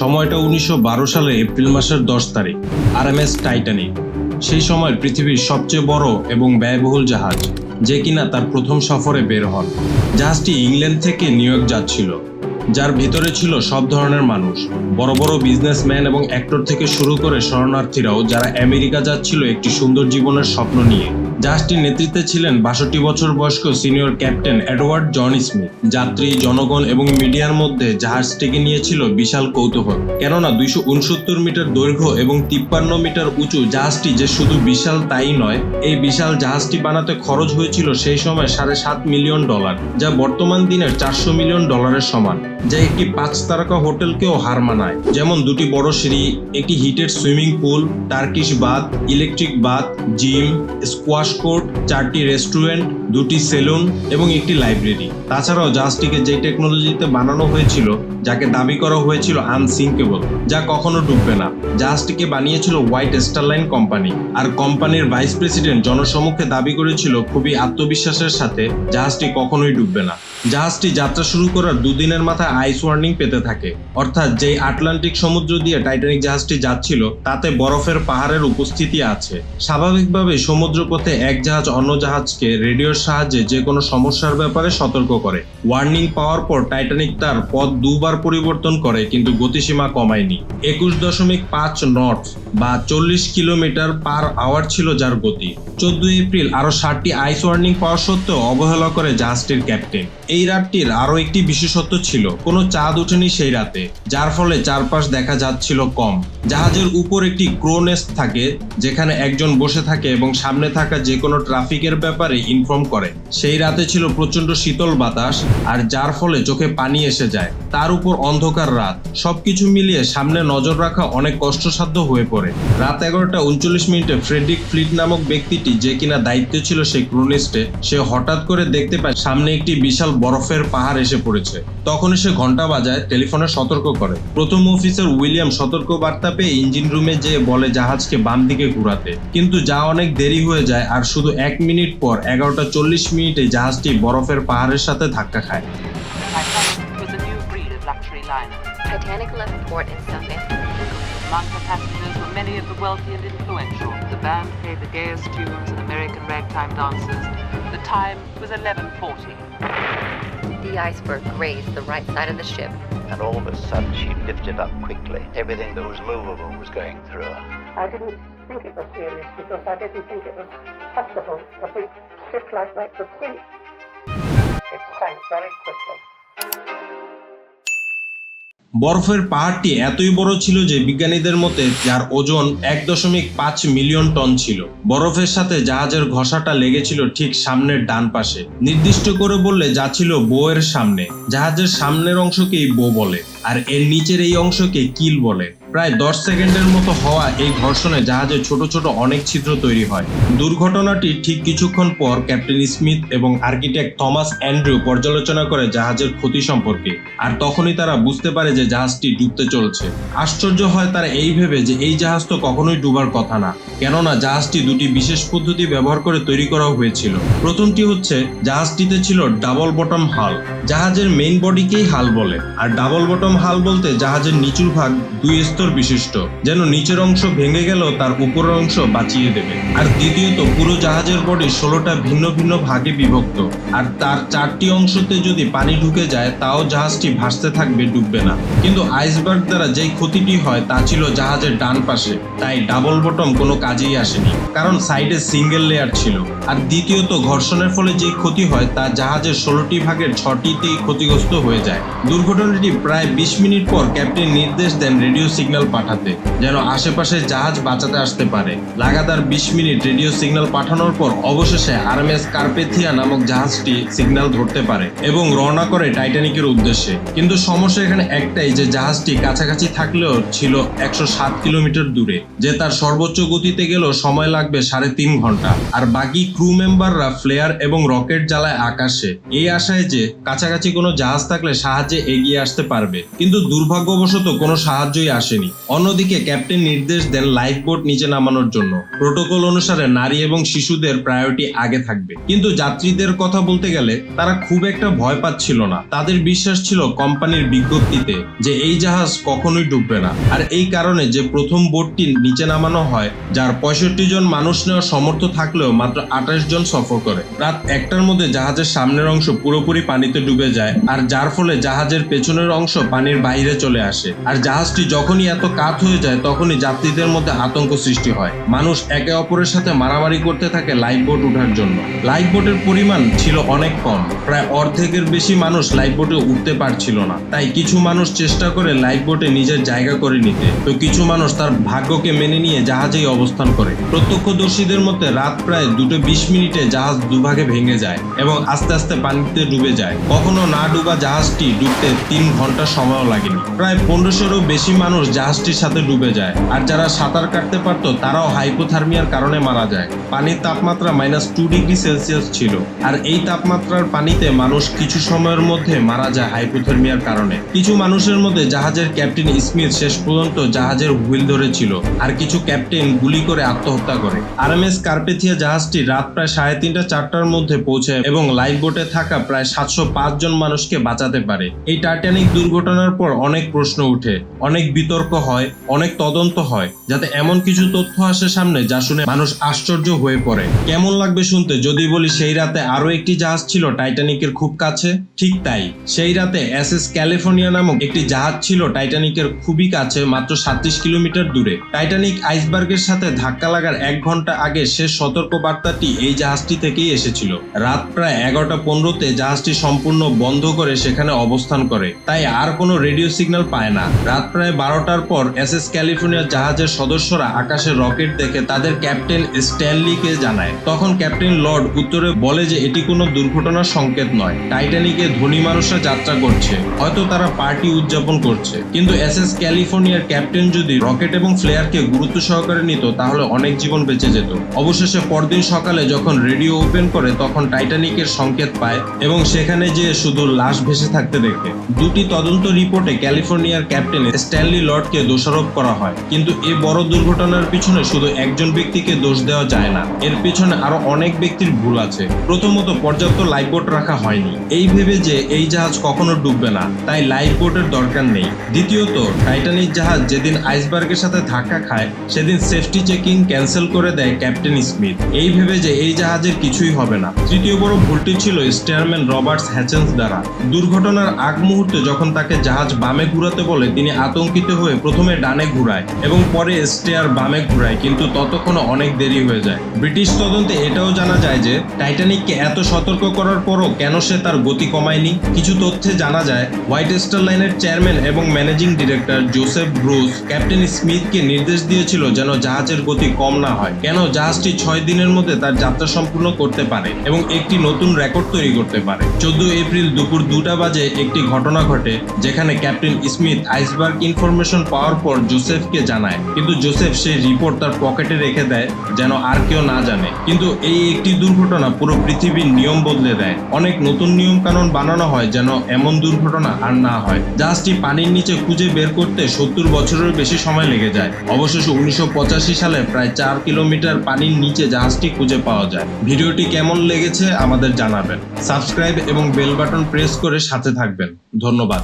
সময়টা উনিশশো বারো সালে এপ্রিল মাসের দশ তারিখ আর এম এস টাইটানিক। সেই সময় পৃথিবীর সবচেয়ে বড় এবং ব্যয়বহুল জাহাজ, যে কিনা তার প্রথম সফরে বের হন। জাহাজটি ইংল্যান্ড থেকে নিউ ইয়র্ক যাচ্ছিল, যার ভিতরে ছিল সব ধরনের মানুষ, বড় বড় বিজনেসম্যান এবং অ্যাক্টর থেকে শুরু করে শরণার্থীরাও, যারা আমেরিকা যাচ্ছিল একটি সুন্দর জীবনের স্বপ্ন নিয়ে। জাহাজটির নেতৃত্বে ছিলেন বাষট্টি বছর বয়স্ক senior captain Edward John Smith. যাত্রী, জনগণ এবং মিডিয়ার মধ্যে জাহাজটিকে নিয়েছিল বিশাল কৌতূহল। কেননা দুইশো উনসত্তর মিটার দৈর্ঘ্য এবং তিপ্পান্ন মিটার উঁচু জাহাজটি যে শুধু বিশাল তাই নয়, এই বিশাল জাহাজটি বানাতে খরচ হয়েছিল সেই সময় সাড়ে সাত মিলিয়ন ডলার, যা বর্তমান দিনের চারশো মিলিয়ন ডলারের সমান, যা একটি পাঁচ তারকা হোটেলকেও হার মানায়। যেমন দুটি বড় সিঁড়ি, একটি heated swimming pool, Turkish bath, electric bath, gym, squash court, চারটি রেস্টুরেন্ট, দুটি সেলুন এবং একটি লাইব্রেরি। তাছাড়াও জাহাজটিকে যে টেকনোলজিতে বানানো হয়েছিল, যাকে দাবি করা হয়েছিল আনসিঙ্কেবল, যা কখনো ডুববে না। জাহাজটিকে বানিয়েছিল হোয়াইট স্টারলাইন কোম্পানি, আর কোম্পানির ভাইস প্রেসিডেন্ট জনসমক্ষে দাবি করেছিল, খুবই আত্মবিশ্বাসের সাথে জাহাজটি কখনোই ডুববে না। জাহাজটি যাত্রা শুরু করার দুদিনের মাথায় আইস ওয়ার্নিং পেতে থাকে। অর্থাৎ যে আটলান্টিক সমুদ্র দিয়ে টাইটানিক জাহাজটি যাচ্ছিল, তাতে বরফের পাহাড়ের উপস্থিতি আছে। স্বাভাবিকভাবে সমুদ্রপথে এক জাহাজ অন্য জাহাজকে রেডিওর সাহায্যে যে কোনো সমস্যার ব্যাপারে সতর্ক করে। ওয়ার্নিং পাওয়ার পর টাইটানিক তার পথ দুবার পরিবর্তন করে, কিন্তু গতিসীমা কমায়নি। একুশ দশমিক পাঁচ নট বা চল্লিশ কিলোমিটার পার আওয়ার ছিল যার গতি। চোদ্দ এপ্রিল আরও ষাটটি আইস ওয়ার্নিং পাওয়া সত্ত্বেও অবহেলা করে জাহাজটির ক্যাপ্টেন। এই রাতটির আরও একটি বিশেষত্ব ছিল, কোনো চাঁদ ওঠেনি সেই রাতে, যার ফলে চারপাশ দেখা যাচ্ছিল কম। জাহাজের উপর একটি ক্রোনেস্ট থাকে, যেখানে একজন বসে থাকে এবং সামনে থাকা যে কোনো ট্রাফিকের ব্যাপারে ইনফর্ম করে। সেই রাতে ছিল প্রচণ্ড শীতল বাতাস, আর যার ফলে চোখে পানি এসে যায়। তার উপর অন্ধকার রাত। সবকিছু মিলিয়ে সামনে নজর রাখা অনেক কষ্টসাধ্য হয়ে পড়ে। রাত এগারোটা উনচল্লিশ মিনিটে ফ্রেডরিক ফ্লিট নামক ব্যক্তিটি যে কিনা দায়িত্ব ছিল সেই ক্রোনেস্টে সে হঠাৎ করে দেখতে পায় সামনে একটি বিশাল বরফের পাহাড় এসে পড়েছে। তখন সে ঘণ্টা বাজায় টেলিফোনে সতর্ক করে। প্রথম অফিসার উইলিয়াম সতর্ক বার্তা পেয়ে ইঞ্জিন রুমে যেয়ে বলে জাহাজকে বাম দিকে ঘুরাতে। কিন্তু যা অনেক দেরি হয়ে যায় আর শুধু এক মিনিট পর এগারোটা চল্লিশ মিনিটে জাহাজটি বরফের পাহাড়ের সাথে ধাক্কা খায়। The time was 11:40. The iceberg grazed the right side of the ship. and all of a sudden she lifted up quickly. Everything that was movable was going through her. I didn't think it was serious because I didn't think it was possible a big ship like that could sink. It sank very quickly. বরফের পাহাড়টি এতই বড় ছিল যে বিজ্ঞানীদের মতে যার ওজন এক দশমিক পাঁচ মিলিয়ন টন ছিল। বরফের সাথে জাহাজের ঘষাটা লেগেছিল ঠিক সামনের ডান পাশে। নির্দিষ্ট করে বললে যা ছিল বোয়ের সামনে। জাহাজের সামনের অংশকেই বো বলে, আর এর নিচের এই অংশকে কিল বলে। প্রায় দশ সেকেন্ডের মতো হওয়া এই ঘর্ষণে জাহাজে ছোট ছোট অনেক ছিদ্র তৈরি হয়। দুর্ঘটনাটি ঠিক কিছুক্ষণ পর ক্যাপ্টেন স্মিথ এবং আর্কিটেক্ট থমাস অ্যান্ড্রু পর্যালোচনা করে জাহাজের ক্ষতি সম্পর্কে, আর তখনই তারা বুঝতে পারে যে জাহাজটি ডুবতে চলছে। আশ্চর্য হয় তারা এই ভেবে যে এই জাহাজ তো কখনোই ডুবার কথা না, কেননা জাহাজটি দুটি বিশেষ পদ্ধতি ব্যবহার করে তৈরি করা হয়েছিল। প্রথমটি হচ্ছে, জাহাজটিতে ছিল ডাবল বটম হাল। জাহাজের মেইন বডিকেই হাল বলে? আর ডাবল বটম হাল বলতে জাহাজের নিচুর ভাগ দুই স্তর বিশিষ্ট। যেন নিচের অংশ ভেঙে গেলেও তার উপরের অংশ বাঁচিয়ে দেবে। আর দ্বিতীয়ত, পুরো জাহাজের বডি ষোলোটা ভিন্ন ভিন্ন ভাগে বিভক্ত। আর তার চারটি অংশতে যদি পানি ঢুকে যায়, তাও জাহাজটি ভাসতে থাকবে, ডুববে না। কিন্তু আইসবার্গ দ্বারা যেই ক্ষতিটি হয়, তা ছিল জাহাজের ডান পাশে। তাই ডাবল বটম কোনো কাজেই আসেনি। কারণ সাইডে সিঙ্গেল লেয়ার ছিল। আর দ্বিতীয়ত, ঘর্ষণের ফলে যে ক্ষতি হয়, তা জাহাজের ষোলোটি ভাগের ছটিতেই ক্ষতিগ্রস্ত হয়ে যায়। দুর্ঘটনাটি প্রায় বিশ মিনিট পর ক্যাপ্টেন নির্দেশ দেন রেডিও সিগন্যাল পাঠাতে, যেন আশেপাশে জাহাজ বাঁচাতে আসতে পারে। লাগাতার বিশ মিনিট রেডিও সিগন্যাল পাঠানোর পর অবশেষে আরএমএস কার্পেথিয়া নামক জাহাজটি সিগন্যাল ধরতে পারে এবং রওনা করে টাইটানিকের উদ্দেশ্যে। কিন্তু সমস্যা এখানে একটাই যে জাহাজটি কাছাকাছি থাকলেও ছিল একশো সাত কিলোমিটার দূরে, যে তার সর্বোচ্চ গতিতে গেলেও সময় লাগবে সাড়ে তিন ঘণ্টা। আর বাকি ক্রু মেম্বাররা ফ্লেয়ার এবং রকেট জ্বালায় আকাশে। এই আশায় যে কাছাকাছি কোনো জাহাজ থাকলে সাহায্যে এগিয়ে আসতে পারবে। কিন্তু দুর্ভাগ্যবশত কোনো সাহায্যই আসেনি আসেনি। অন্যদিকে ক্যাপ্টেন নির্দেশ দেন লাইফ বোট নিচে নামানোর জন্য। প্রোটোকল অনুসারে নারী এবং শিশুদের প্রায়োরিটি আগে থাকবে। কিন্তু যাত্রীদের কথা বলতে গেলে তারা খুব একটা ভয় পাচ্ছিল না। তাদের বিশ্বাস ছিল কোম্পানির বিজ্ঞপ্তিতে যে এই জাহাজ কখনোই ডুববে না। আর এই কারণে যে প্রথম বোটটি নিচে নামানো হয়, যার পঁয়ষট্টি জন মানুষ নেওয়ার সমর্থ থাকলেও মাত্র আঠাশ জন সফর করে। রাত একটার মধ্যে জাহাজের সামনের অংশ পুরোপুরি পানিতে ডুবে যায়, আর যার ফলে জাহাজের পেছনের অংশ পানির বাইরে চলে আসে। আর জাহাজটি যখনই এত কাত হয়ে যায়, তখনই যাত্রীদের মধ্যে আতঙ্ক সৃষ্টি হয়। মানুষ একে অপরের সাথে মারামারি করতে থাকে লাইফ বোট ওঠার জন্য। লাইফ বোটের পরিমাণ ছিল অনেক কম। প্রায় অর্ধেকের বেশি মানুষ লাইফ বোটে উঠতে পারছিল না। তাই কিছু মানুষ চেষ্টা করে লাইফ বোটে নিজের জায়গা করে নিতে। তো কিছু মানুষ তার ভাগ্যকে মেনে নিয়ে জাহাজেই অবস্থান করে। প্রত্যক্ষদর্শীদের মধ্যে রাত প্রায় দুটো বিশ মিনিটে জাহাজ দুভাগে ভেঙে যায় এবং আস্তে আস্তে পানিতে ডুবে যায়। কখনো না ডুবা জাহাজটি ডুবতে তিন ঘণ্টা সময়ও লাগেনি। প্রায় পনেরোশোরও বেশি মানুষ জাহাজটির সাথে ডুবে যায়। আর যারা সাঁতার কাটতে পারতো, তারাও হাইপোথার্মিয়ার কারণে মারা যায়। পানির তাপমাত্রা মাইনাস টু ডিগ্রি সেলসিয়াস ছিল। আর এই তাপমাত্রার পানিতে মানুষ কিছু সময়ের মধ্যে মারা যায় হাইপোথার্মিয়ার কারণে। কিছু মানুষের মধ্যে জাহাজের ক্যাপ্টেন স্মিথ শেষ পর্যন্ত জাহাজের হুইল ধরেছিল আর কিছু ক্যাপ্টেন গুলি করে আত্মহত্যা করে। আরএমএস কার্পেথিয়া জাহাজটি রাত প্রায় সাড়ে তিনটা, চারটার মধ্যে পৌঁছে এবং লাইফ বোটে থাকা প্রায় সাতশো পাঁচ জন মানুষকে বাঁচাতে পারে। এই টাইটানিক দুর্ঘটনার পর অনেক প্রশ্ন উঠে। অনেক বিতর্ক হয়, অনেক তদন্ত হয়, যাতে এমন কিছু তথ্য আসে সামনে যা শুনে মানুষ আশ্চর্য হয়ে পড়ে। কেমন লাগবে শুনতে? যদি বলি, সেই রাতে আরও একটি জাহাজ ছিল টাইটানিকের খুব কাছে? ঠিক তাই। সেই রাতে এস এস ক্যালিফোর্নিয়া নামক একটি জাহাজ ছিল টাইটানিকের খুবই কাছে, মাত্র সাতত্রিশ কিলোমিটার দূরে। টাইটানিক আইসবার্গের সাথে ধাক্কা লাগার এক ঘণ্টা আগে শেষ সতর্ক বার্তাটি এই জাহাজটি থেকেই এসেছিল। রাত প্রায় এগারোটা পনেরোতে জাহাজটি সম্পূর্ণ বন্ধ করে সেখানে অবস্থান করে। তাই আর কোনো রেডিও সিগন্যাল পায় না। রাত প্রায় বারোটার পর এস এস ক্যালিফোর্নিয়ার জাহাজের সদস্যরা আকাশে রকেট দেখে তাদের ক্যাপ্টেন স্ট্যানলিকে জানায়। তখন ক্যাপ্টেন লর্ড উত্তরে বলে যে এটি কোনো দুর্ঘটনার সংকেত নয়। টাইটানিকে ধনী মানুষরা যাত্রা করছে। হয়তো তারা পার্টি উদযাপন করছে। কিন্তু এস এস ক্যালিফোর্নিয়ার ক্যাপ্টেন যদি রকেট এবং ফ্লেয়ারকে গুরুত্ব সহকারে নিত, তাহলে অনেক জীবন বেঁচে যেত। অবশেষে পরদিন সকালে যখন রেডিও ওপেন করে, তখন টাইটানিকের সংকেত পায় এবং সেখানে যেয়ে শুধু লাশ ভেসে থাকতে দেখে। দুটি তদন্ত রিপোর্টে ক্যালিফোর্নিয়ার ক্যাপ্টেন স্ট্যানলি লর্ডকে দোষারোপ করা হয়। কিন্তু এই বড় দুর্ঘটনার পিছনে শুধু একজন ব্যক্তিকে দোষ দেওয়া যায় না, এর পিছনে আরও অনেক ব্যক্তির ভুল আছে। প্রথমত, পর্যাপ্ত লাইফ বোট রাখা হয়নি। এই ভেবে যে এই জাহাজ কখনো ডুববে না, তাই লাইফ বোটের দরকার নেই। দ্বিতীয়ত, টাইটানিক জাহাজ যেদিন আইসবার্গের সাথে ধাক্কা খায়, সেদিন সেফটি চেকিং ক্যান্সেল করে দেয় ক্যাপ্টেন স্মিথ। এই ভেবে যে এই জাহাজের কিছুই হবে না। তৃতীয় বড় ভুলটি ছিল স্টেয়ারম্যান রবার্টস হ্যাচেন্স দ্বারা। দুর্ঘটনার আগ মুহূর্তে যখন তাকে জাহাজ বামে ঘুরাতে বলে, তিনি আতঙ্কিত হয়ে প্রথমে ডানে ঘুরায় এবং পরে স্টেয়ার বামে ঘুরায়, কিন্তু ততক্ষণে অনেক দেরি হয়ে যায়। ব্রিটিশ তদন্তে এটাও জানা যায় যে, টাইটানিককে এত সতর্ক করার পরও কেন সে তার গতি কমায়নি? কিছু তথ্যে জানা যায়, হোয়াইট স্টার লাইনের চেয়ারম্যান এবং managing director Joseph Bruce, captain স্মিথকে নির্দেশ দিয়েছিল যেন জাহাজের গতি কম না হয়। কেন জাহাজটি ছয় দিনের মধ্যে তার যাত্রা সম্পূর্ণ করতে পারে এবং একটি নতুন রেকর্ড তৈরি করতে পারে? চোদ্দ এপ্রিল দুপুর দুটা বাজে একটি ঘটনা ঘটে, যেখানে ক্যাপ্টেন স্মিথ আইসবার্গ ইনফরমেশন পাওয়ার পর জোসেফকে জানায়। কিন্তু জোসেফ সেই রিপোর্ট তার পকেটে রেখে দেয়, যেন আর কেউ না জানে। কিন্তু এই একটি দুর্ঘটনা পুরো পৃথিবীর নিয়ম বদলে দেয়। অনেক নতুন নিয়ম কানুন বানানো হয় যেন এমন দুর্ঘটনা আর না হয়। জাহাজটি পানির নিচে খুঁজে বের করতে সত্তর বছরের বেশি সময় লেগে যায়। অবশেষে উনিশশো পঁচাশি সালে প্রায় চার কিলোমিটার পানির নিচে জাহাজটি খুঁজে পাওয়া যায়। ভিডিওটি কেমন লেগেছে আমাদের জানাবেন। সাবস্ক্রাইব এবং বেল বাটন প্রেস করে সাথে থাকবেন। ধন্যবাদ।